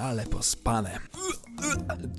Ale pospane.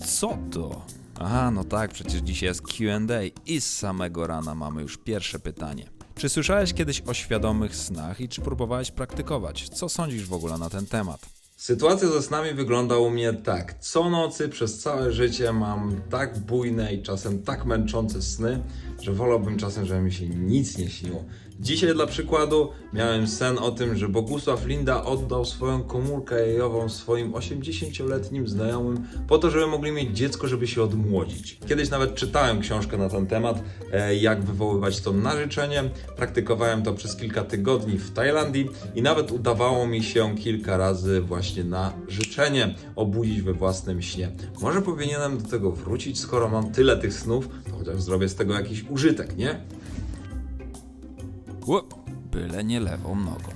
Co to? Aha, no tak, przecież dzisiaj jest QA i z samego rana mamy już pierwsze pytanie. Czy słyszałeś kiedyś o świadomych snach i czy próbowałeś praktykować? Co sądzisz w ogóle na ten temat? Sytuacja ze snami wygląda u mnie tak. Co nocy przez całe życie mam tak bujne i czasem tak męczące sny, że wolałbym czasem, żeby mi się nic nie śniło. Dzisiaj dla przykładu miałem sen o tym, że Bogusław Linda oddał swoją komórkę jajową swoim 80-letnim znajomym po to, żeby mogli mieć dziecko, żeby się odmłodzić. Kiedyś nawet czytałem książkę na ten temat, e, jak wywoływać to na życzenie. Praktykowałem to przez kilka tygodni w Tajlandii i nawet udawało mi się kilka razy właśnie na życzenie obudzić we własnym śnie. Może powinienem do tego wrócić, skoro mam tyle tych snów, to chociaż zrobię z tego jakiś użytek, nie? Ło, byle nie lewą nogą.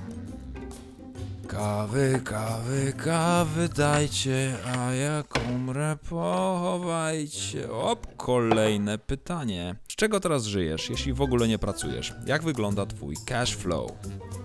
Kawy, kawy, kawy dajcie, a jak umrę pochowajcie. Op, kolejne pytanie. Z czego teraz żyjesz, jeśli w ogóle nie pracujesz? Jak wygląda twój cash flow?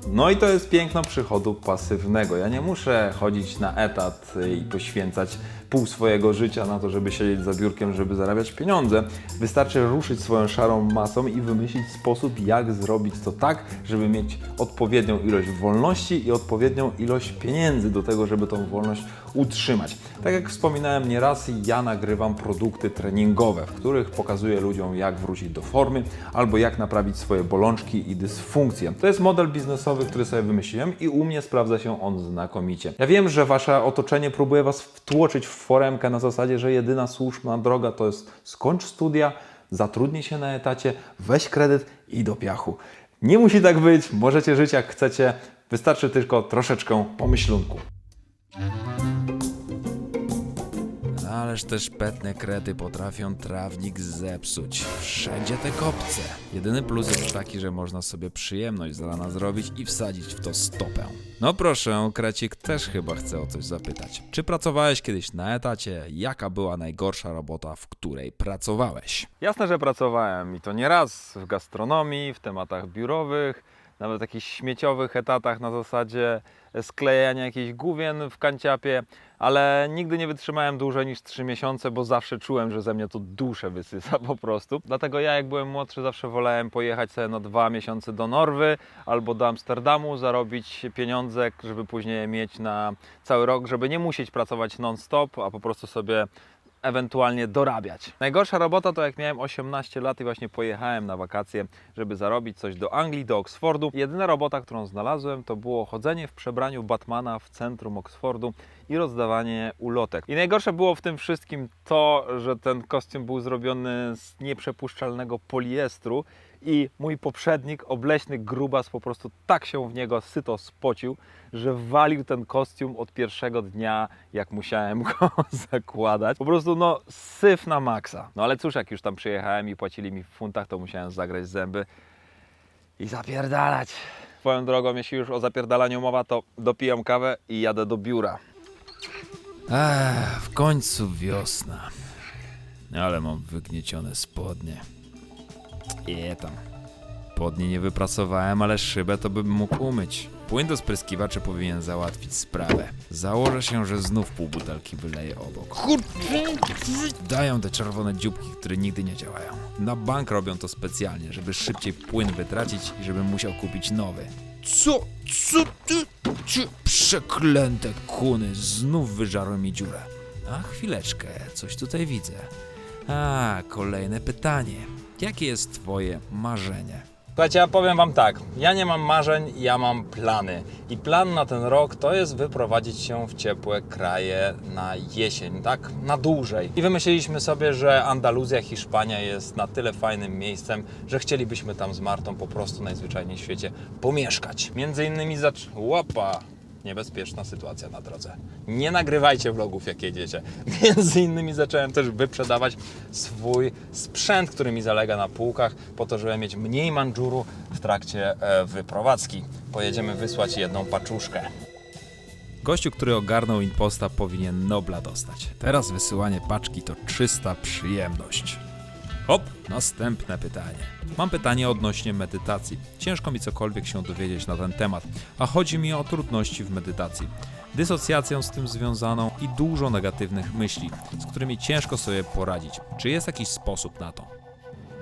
No i to jest piękno przychodu pasywnego. Ja nie muszę chodzić na etat i poświęcać pół swojego życia na to, żeby siedzieć za biurkiem, żeby zarabiać pieniądze. Wystarczy ruszyć swoją szarą masą i wymyślić sposób, jak zrobić to tak, żeby mieć odpowiednią ilość wolności i odpowiednią ilość pieniędzy do tego, żeby tą wolność utrzymać. Tak jak wspominałem nieraz, ja nagrywam produkty treningowe, w których pokazuję ludziom, jak wrócić do formy albo jak naprawić swoje bolączki i dysfunkcje. To jest model biznesowy, który sobie wymyśliłem i u mnie sprawdza się on znakomicie. Ja wiem, że wasze otoczenie próbuje was wtłoczyć w foremkę na zasadzie, że jedyna słuszna droga to jest skończ studia, zatrudnij się na etacie, weź kredyt i do piachu. Nie musi tak być, możecie żyć jak chcecie, wystarczy tylko troszeczkę pomyślunku. Ależ te szpetne krety potrafią trawnik zepsuć. Wszędzie te kopce. Jedyny plus jest taki, że można sobie przyjemność z rana zrobić i wsadzić w to stopę. No proszę, Krecik też chyba chce o coś zapytać. Czy pracowałeś kiedyś na etacie? Jaka była najgorsza robota, w której pracowałeś? Jasne, że pracowałem i to nie raz w gastronomii, w tematach biurowych, nawet jakichś śmieciowych etatach na zasadzie sklejania jakichś główien w kanciapie, ale nigdy nie wytrzymałem dłużej niż 3 miesiące, bo zawsze czułem, że ze mnie to duszę wysysa po prostu. Dlatego ja jak byłem młodszy zawsze wolałem pojechać sobie na dwa miesiące do Norwy albo do Amsterdamu, zarobić pieniądze, żeby później mieć na cały rok, żeby nie musieć pracować non-stop, a po prostu sobie ewentualnie dorabiać. Najgorsza robota to jak miałem 18 lat i właśnie pojechałem na wakacje, żeby zarobić coś do Anglii, do Oksfordu. Jedyna robota, którą znalazłem, to było chodzenie w przebraniu Batmana w centrum Oksfordu i rozdawanie ulotek. I najgorsze było w tym wszystkim to, że ten kostium był zrobiony z nieprzepuszczalnego poliestru i mój poprzednik, obleśny grubas, po prostu tak się w niego syto spocił, że walił ten kostium od pierwszego dnia, jak musiałem go zakładać. Po prostu no syf na maksa. No ale cóż, jak już tam przyjechałem i płacili mi w funtach, to musiałem zagrać zęby i zapierdalać. Swoją drogą, jeśli już o zapierdalaniu mowa, to dopijam kawę i jadę do biura. Ech, w końcu wiosna. Ale mam wygniecione spodnie. Je tam. Spodnie nie wyprasowałem, ale szybę to bym mógł umyć. Płyn do spryskiwaczy powinien załatwić sprawę. Założę się, że znów pół butelki wyleję obok. Kurczę! Dają te czerwone dzióbki, które nigdy nie działają. Na bank robią to specjalnie, żeby szybciej płyn wytracić i żebym musiał kupić nowy. Co? Co ty? Cie, przeklęte kuny, znów wyżarły mi dziurę. A chwileczkę, coś tutaj widzę. A, kolejne pytanie. Jakie jest twoje marzenie? Słuchajcie, ja powiem Wam tak. Ja nie mam marzeń, ja mam plany. I plan na ten rok to jest wyprowadzić się w ciepłe kraje na jesień, tak? Na dłużej. I wymyśliliśmy sobie, że Andaluzja, Hiszpania jest na tyle fajnym miejscem, że chcielibyśmy tam z Martą po prostu najzwyczajniej w świecie pomieszkać. Między innymi zacz... Łopa! Niebezpieczna sytuacja na drodze. Nie nagrywajcie vlogów, jak jedziecie. Między innymi zacząłem też wyprzedawać swój sprzęt, który mi zalega na półkach, po to, żeby mieć mniej mandżuru w trakcie e, wyprowadzki. Pojedziemy wysłać jedną paczuszkę. Gościu, który ogarnął imposta, powinien Nobla dostać. Teraz wysyłanie paczki to czysta przyjemność. Hop, następne pytanie. Mam pytanie odnośnie medytacji. Ciężko mi cokolwiek się dowiedzieć na ten temat, a chodzi mi o trudności w medytacji. Dysocjację z tym związaną i dużo negatywnych myśli, z którymi ciężko sobie poradzić. Czy jest jakiś sposób na to?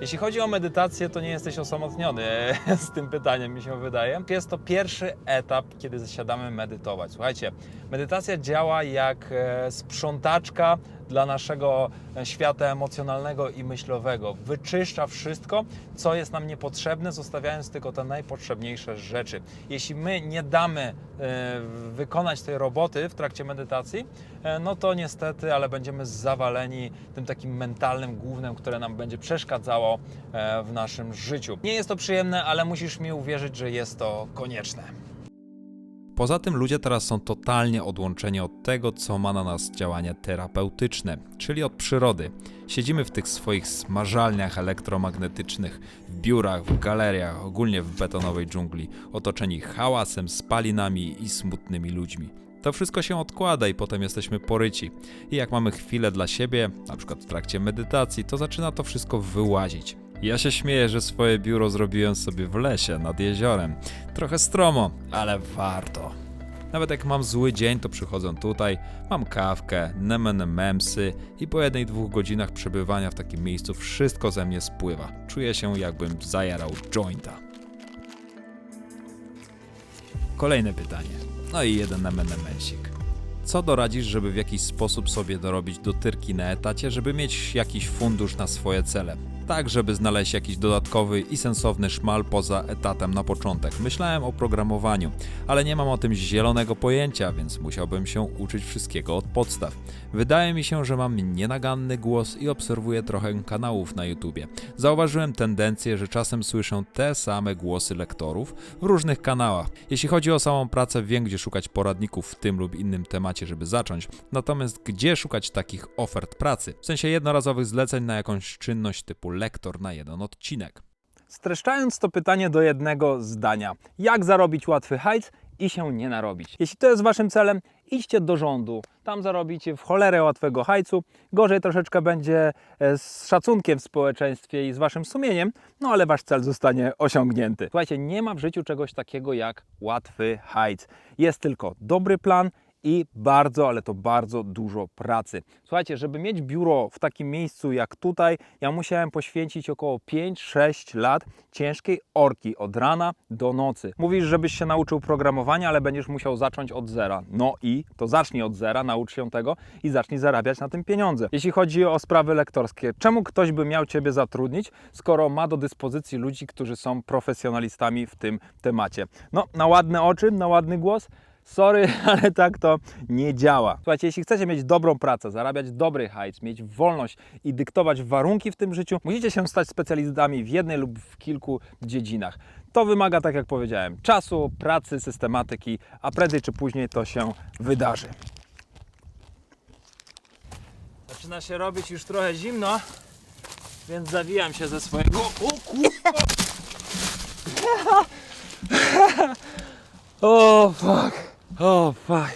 Jeśli chodzi o medytację, to nie jesteś osamotniony z tym pytaniem, mi się wydaje. Jest to pierwszy etap, kiedy zasiadamy medytować. Słuchajcie, medytacja działa jak e, sprzątaczka dla naszego e, świata emocjonalnego i myślowego. Wyczyszcza wszystko, co jest nam niepotrzebne, zostawiając tylko te najpotrzebniejsze rzeczy. Jeśli my nie damy e, wykonać tej roboty w trakcie medytacji, e, no to niestety, ale będziemy zawaleni tym takim mentalnym głównym, które nam będzie przeszkadzało w naszym życiu. Nie jest to przyjemne, ale musisz mi uwierzyć, że jest to konieczne. Poza tym ludzie teraz są totalnie odłączeni od tego, co ma na nas działanie terapeutyczne, czyli od przyrody. Siedzimy w tych swoich smażalniach elektromagnetycznych, w biurach, w galeriach, ogólnie w betonowej dżungli, otoczeni hałasem, spalinami i smutnymi ludźmi. To wszystko się odkłada i potem jesteśmy poryci. I jak mamy chwilę dla siebie, na przykład w trakcie medytacji, to zaczyna to wszystko wyłazić. Ja się śmieję, że swoje biuro zrobiłem sobie w lesie, nad jeziorem. Trochę stromo, ale warto. Nawet jak mam zły dzień, to przychodzę tutaj, mam kawkę, nemene memsy i po jednej, dwóch godzinach przebywania w takim miejscu wszystko ze mnie spływa. Czuję się jakbym zajarał jointa. Kolejne pytanie. No i jeden nemene mensik. Co doradzisz, żeby w jakiś sposób sobie dorobić dotyrki na etacie, żeby mieć jakiś fundusz na swoje cele? Tak, żeby znaleźć jakiś dodatkowy i sensowny szmal poza etatem na początek. Myślałem o programowaniu, ale nie mam o tym zielonego pojęcia, więc musiałbym się uczyć wszystkiego od podstaw. Wydaje mi się, że mam nienaganny głos i obserwuję trochę kanałów na YouTubie. Zauważyłem tendencję, że czasem słyszę te same głosy lektorów w różnych kanałach. Jeśli chodzi o samą pracę, wiem gdzie szukać poradników w tym lub innym temacie, żeby zacząć. Natomiast gdzie szukać takich ofert pracy? W sensie jednorazowych zleceń na jakąś czynność typu lektor na jeden odcinek. Streszczając to pytanie do jednego zdania: jak zarobić łatwy hajs i się nie narobić? Jeśli to jest Waszym celem, idźcie do rządu. Tam zarobicie w cholerę łatwego hajcu. Gorzej troszeczkę będzie e, z szacunkiem w społeczeństwie i z Waszym sumieniem, no ale Wasz cel zostanie osiągnięty. Słuchajcie, nie ma w życiu czegoś takiego jak łatwy hajc. Jest tylko dobry plan i bardzo, ale to bardzo dużo pracy. Słuchajcie, żeby mieć biuro w takim miejscu jak tutaj, ja musiałem poświęcić około 5-6 lat ciężkiej orki od rana do nocy. Mówisz, żebyś się nauczył programowania, ale będziesz musiał zacząć od zera. No i to zacznij od zera, naucz się tego i zacznij zarabiać na tym pieniądze. Jeśli chodzi o sprawy lektorskie, czemu ktoś by miał Ciebie zatrudnić, skoro ma do dyspozycji ludzi, którzy są profesjonalistami w tym temacie? No, na ładne oczy, na ładny głos, Sorry, ale tak to nie działa. Słuchajcie, jeśli chcecie mieć dobrą pracę, zarabiać dobry hajs, mieć wolność i dyktować warunki w tym życiu, musicie się stać specjalistami w jednej lub w kilku dziedzinach. To wymaga, tak jak powiedziałem, czasu, pracy, systematyki, a prędzej czy później to się wydarzy. Zaczyna się robić już trochę zimno, więc zawijam się ze swojego. O kurwa! O fuck! O fuck!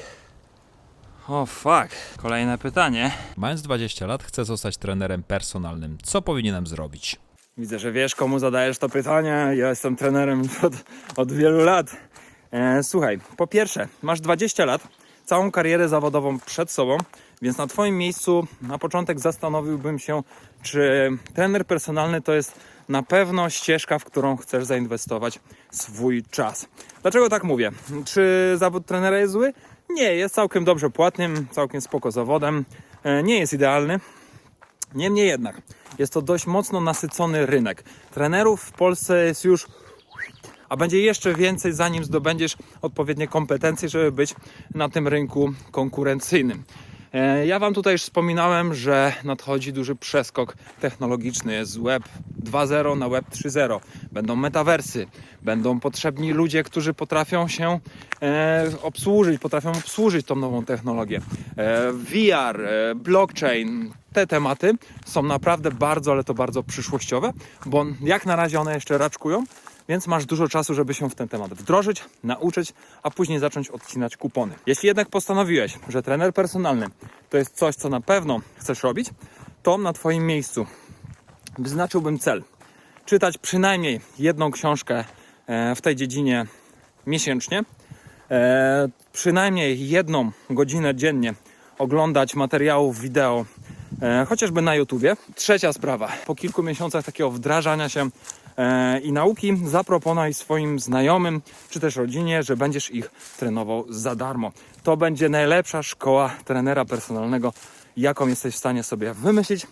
O fuck! Kolejne pytanie. Mając 20 lat, chcę zostać trenerem personalnym. Co powinienem zrobić? Widzę, że wiesz, komu zadajesz to pytanie. Ja jestem trenerem od, od wielu lat. E, słuchaj, po pierwsze, masz 20 lat, całą karierę zawodową przed sobą, więc na Twoim miejscu na początek zastanowiłbym się, czy trener personalny to jest na pewno ścieżka, w którą chcesz zainwestować swój czas. Dlaczego tak mówię? Czy zawód trenera jest zły? Nie, jest całkiem dobrze płatnym, całkiem spoko zawodem. E, nie jest idealny, Niemniej jednak jest to dość mocno nasycony rynek. Trenerów w Polsce jest już, a będzie jeszcze więcej, zanim zdobędziesz odpowiednie kompetencje, żeby być na tym rynku konkurencyjnym. E, Ja Wam tutaj już wspominałem, że nadchodzi duży przeskok technologiczny. Jest Web 2.0 na Web 3.0. Będą metawersy, będą potrzebni ludzie, którzy potrafią się e, obsłużyć, potrafią obsłużyć tą nową technologię. E, VR, blockchain, te tematy są naprawdę bardzo, ale to bardzo przyszłościowe, bo jak na razie one jeszcze raczkują, więc masz dużo czasu, żeby się w ten temat wdrożyć, nauczyć, a później zacząć odcinać kupony. Jeśli jednak postanowiłeś, że trener personalny to jest coś, co na pewno chcesz robić, to na Twoim miejscu wyznaczyłbym cel. Czytać przynajmniej jedną książkę e, w tej dziedzinie miesięcznie, e, przynajmniej jedną godzinę dziennie oglądać materiałów wideo, e, chociażby na YouTubie. Trzecia sprawa, po kilku miesiącach takiego wdrażania się i nauki, zaproponuj swoim znajomym czy też rodzinie, że będziesz ich trenował za darmo. To będzie najlepsza szkoła trenera personalnego, jaką jesteś w stanie sobie wymyślić.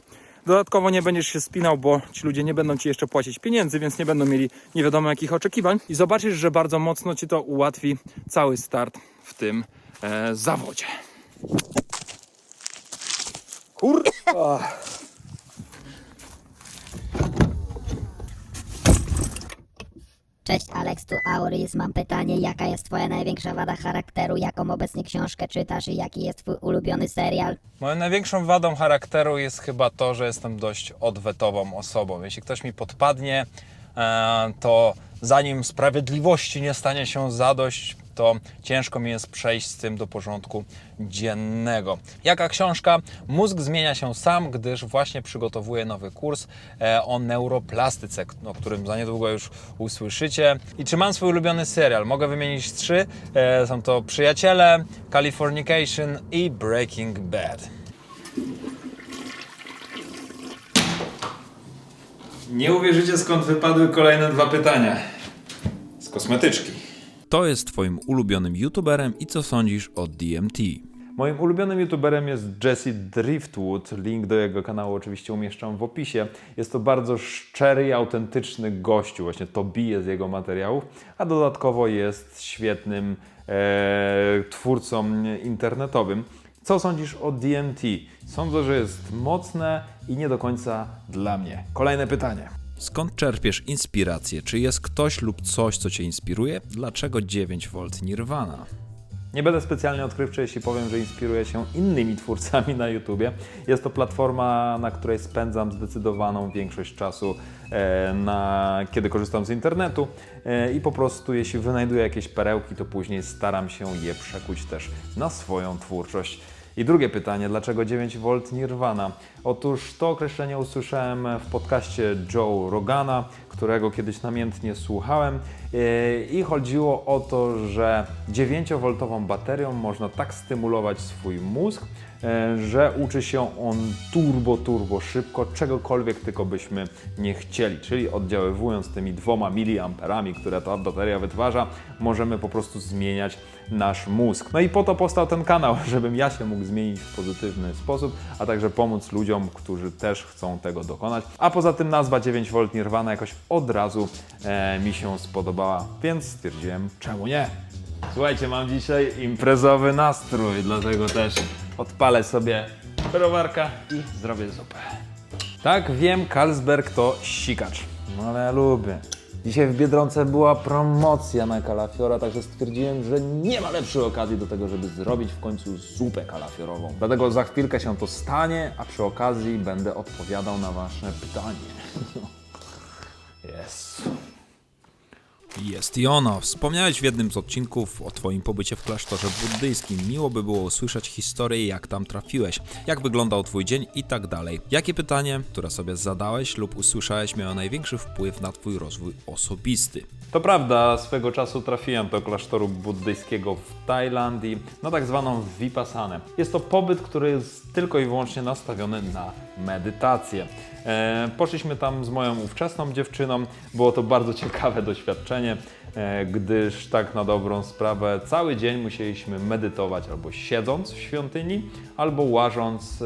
Dodatkowo nie będziesz się spinał, bo ci ludzie nie będą ci jeszcze płacić pieniędzy, więc nie będą mieli nie wiadomo jakich oczekiwań. I zobaczysz, że bardzo mocno ci to ułatwi cały start w tym e, zawodzie. Kurwa! Cześć Alex, tu Auris. Mam pytanie, jaka jest twoja największa wada charakteru, jaką obecnie książkę czytasz i jaki jest twój ulubiony serial? Moją największą wadą charakteru jest chyba to, że jestem dość odwetową osobą. Jeśli ktoś mi podpadnie, e, to zanim sprawiedliwości nie stanie się zadość, to ciężko mi jest przejść z tym do porządku dziennego. Jaka książka? Mózg zmienia się sam, gdyż właśnie przygotowuję nowy kurs e, o neuroplastyce, o którym za niedługo już usłyszycie. I czy mam swój ulubiony serial? Mogę wymienić trzy. E, Są to Przyjaciele, Californication i Breaking Bad. Nie uwierzycie skąd wypadły kolejne dwa pytania. Z kosmetyczki. To jest twoim ulubionym youtuberem i co sądzisz o DMT? Moim ulubionym youtuberem jest Jesse Driftwood. Link do jego kanału oczywiście umieszczam w opisie. Jest to bardzo szczery i autentyczny gościu. Właśnie to bije z jego materiałów, a dodatkowo jest świetnym e, twórcą internetowym. Co sądzisz o DMT? Sądzę, że jest mocne i nie do końca dla mnie. Kolejne pytanie. Skąd czerpiesz inspirację? Czy jest ktoś lub coś, co cię inspiruje? Dlaczego 9V Nirvana? Nie będę specjalnie odkrywczy, jeśli powiem, że inspiruję się innymi twórcami na YouTubie. Jest to platforma, na której spędzam zdecydowaną większość czasu, e, na, kiedy korzystam z internetu e, i po prostu jeśli wynajduję jakieś perełki, to później staram się je przekuć też na swoją twórczość. I drugie pytanie, dlaczego 9V Nirvana? Otóż to określenie usłyszałem w podcaście Joe Rogana, którego kiedyś namiętnie słuchałem Yy, i chodziło o to, że 9V baterią można tak stymulować swój mózg, yy, że uczy się on turbo, turbo szybko, czegokolwiek tylko byśmy nie chcieli. Czyli oddziaływując tymi dwoma miliamperami, które ta bateria wytwarza, możemy po prostu zmieniać nasz mózg. No i po to powstał ten kanał, żebym ja się mógł zmienić w pozytywny sposób, a także pomóc ludziom, którzy też chcą tego dokonać. A poza tym nazwa 9V Nirvana jakoś od razu e, mi się spodobała, więc stwierdziłem, czemu nie? Słuchajcie, mam dzisiaj imprezowy nastrój, dlatego też odpalę sobie browarka i zrobię zupę. Tak, wiem, Carlsberg to sikacz, no ale lubię. Dzisiaj w Biedronce była promocja na kalafiora, także stwierdziłem, że nie ma lepszej okazji do tego, żeby zrobić w końcu zupę kalafiorową. Dlatego za chwilkę się to stanie, a przy okazji będę odpowiadał na Wasze pytanie. Jest. Jest i ono. Wspomniałeś w jednym z odcinków o Twoim pobycie w klasztorze buddyjskim. Miło by było usłyszeć historię, jak tam trafiłeś, jak wyglądał Twój dzień i tak dalej. Jakie pytanie, które sobie zadałeś lub usłyszałeś, miało największy wpływ na Twój rozwój osobisty? To prawda, swego czasu trafiłem do klasztoru buddyjskiego w Tajlandii na tak zwaną Vipassanę. Jest to pobyt, który jest tylko i wyłącznie nastawiony na medytację. E, poszliśmy tam z moją ówczesną dziewczyną. Było to bardzo ciekawe doświadczenie, gdyż tak na dobrą sprawę cały dzień musieliśmy medytować albo siedząc w świątyni, albo łażąc e,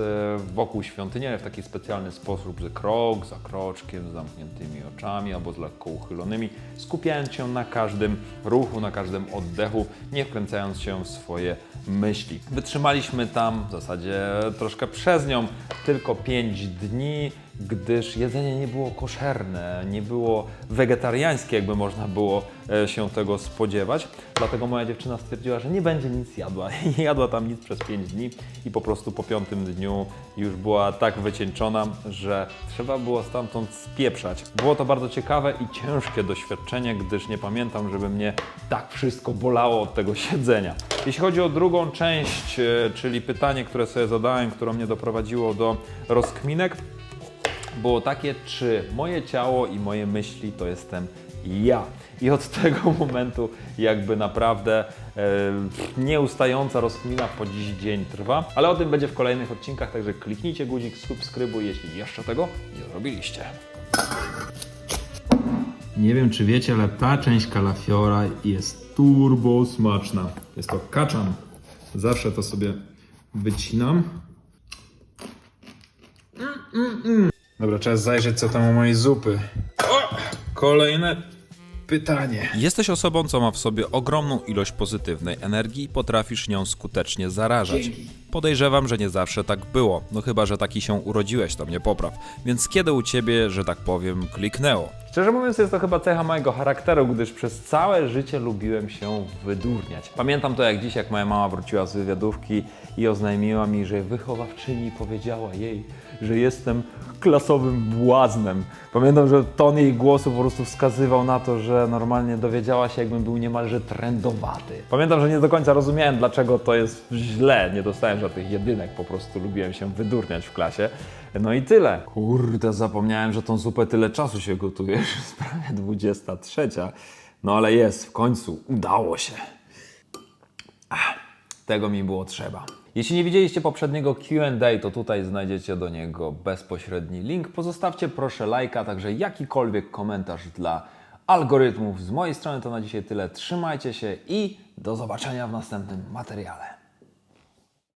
wokół świątyni, ale w taki specjalny sposób, że krok za kroczkiem, z zamkniętymi oczami albo z lekko uchylonymi, skupiając się na każdym ruchu, na każdym oddechu, nie wkręcając się w swoje myśli. Wytrzymaliśmy tam w zasadzie troszkę przez nią tylko 5 dni, gdyż jedzenie nie było koszerne, nie było wegetariańskie, jakby można było e, się tego spodziewać. Dlatego moja dziewczyna stwierdziła, że nie będzie nic jadła. Nie jadła tam nic przez 5 dni i po prostu po piątym dniu już była tak wycieńczona, że trzeba było stamtąd spieprzać. Było to bardzo ciekawe i ciężkie doświadczenie, gdyż nie pamiętam, żeby mnie tak wszystko bolało od tego siedzenia. Jeśli chodzi o drugą część, e, czyli pytanie, które sobie zadałem, które mnie doprowadziło do rozkminek, było takie, czy moje ciało i moje myśli to jestem ja. I od tego momentu jakby naprawdę e, nieustająca rozkmina po dziś dzień trwa, ale o tym będzie w kolejnych odcinkach, także kliknijcie guzik subskrybuj, jeśli jeszcze tego nie zrobiliście. Nie wiem, czy wiecie, ale ta część kalafiora jest turbo smaczna. Jest to kaczan. Zawsze to sobie wycinam. Dobra, czas zajrzeć, co tam u mojej zupy. O! Kolejne pytanie. Jesteś osobą, co ma w sobie ogromną ilość pozytywnej energii i potrafisz nią skutecznie zarażać. Podejrzewam, że nie zawsze tak było. No chyba, że taki się urodziłeś, to mnie popraw. Więc kiedy u ciebie, że tak powiem, kliknęło? Szczerze mówiąc, jest to chyba cecha mojego charakteru, gdyż przez całe życie lubiłem się wydurniać. Pamiętam to jak dziś, jak moja mama wróciła z wywiadówki i oznajmiła mi, że wychowawczyni powiedziała jej, że jestem klasowym błaznem. Pamiętam, że ton jej głosu po prostu wskazywał na to, że normalnie dowiedziała się, jakbym był niemalże trendowaty. Pamiętam, że nie do końca rozumiałem, dlaczego to jest źle. Nie dostałem żadnych jedynek, po prostu lubiłem się wydurniać w klasie. No i tyle. Kurde, zapomniałem, że tą zupę tyle czasu się gotuje, że jest prawie 23. No ale jest, w końcu udało się. Ach, tego mi było trzeba. Jeśli nie widzieliście poprzedniego QA, to tutaj znajdziecie do niego bezpośredni link. Pozostawcie proszę lajka, także jakikolwiek komentarz dla algorytmów. Z mojej strony to na dzisiaj tyle. Trzymajcie się i do zobaczenia w następnym materiale.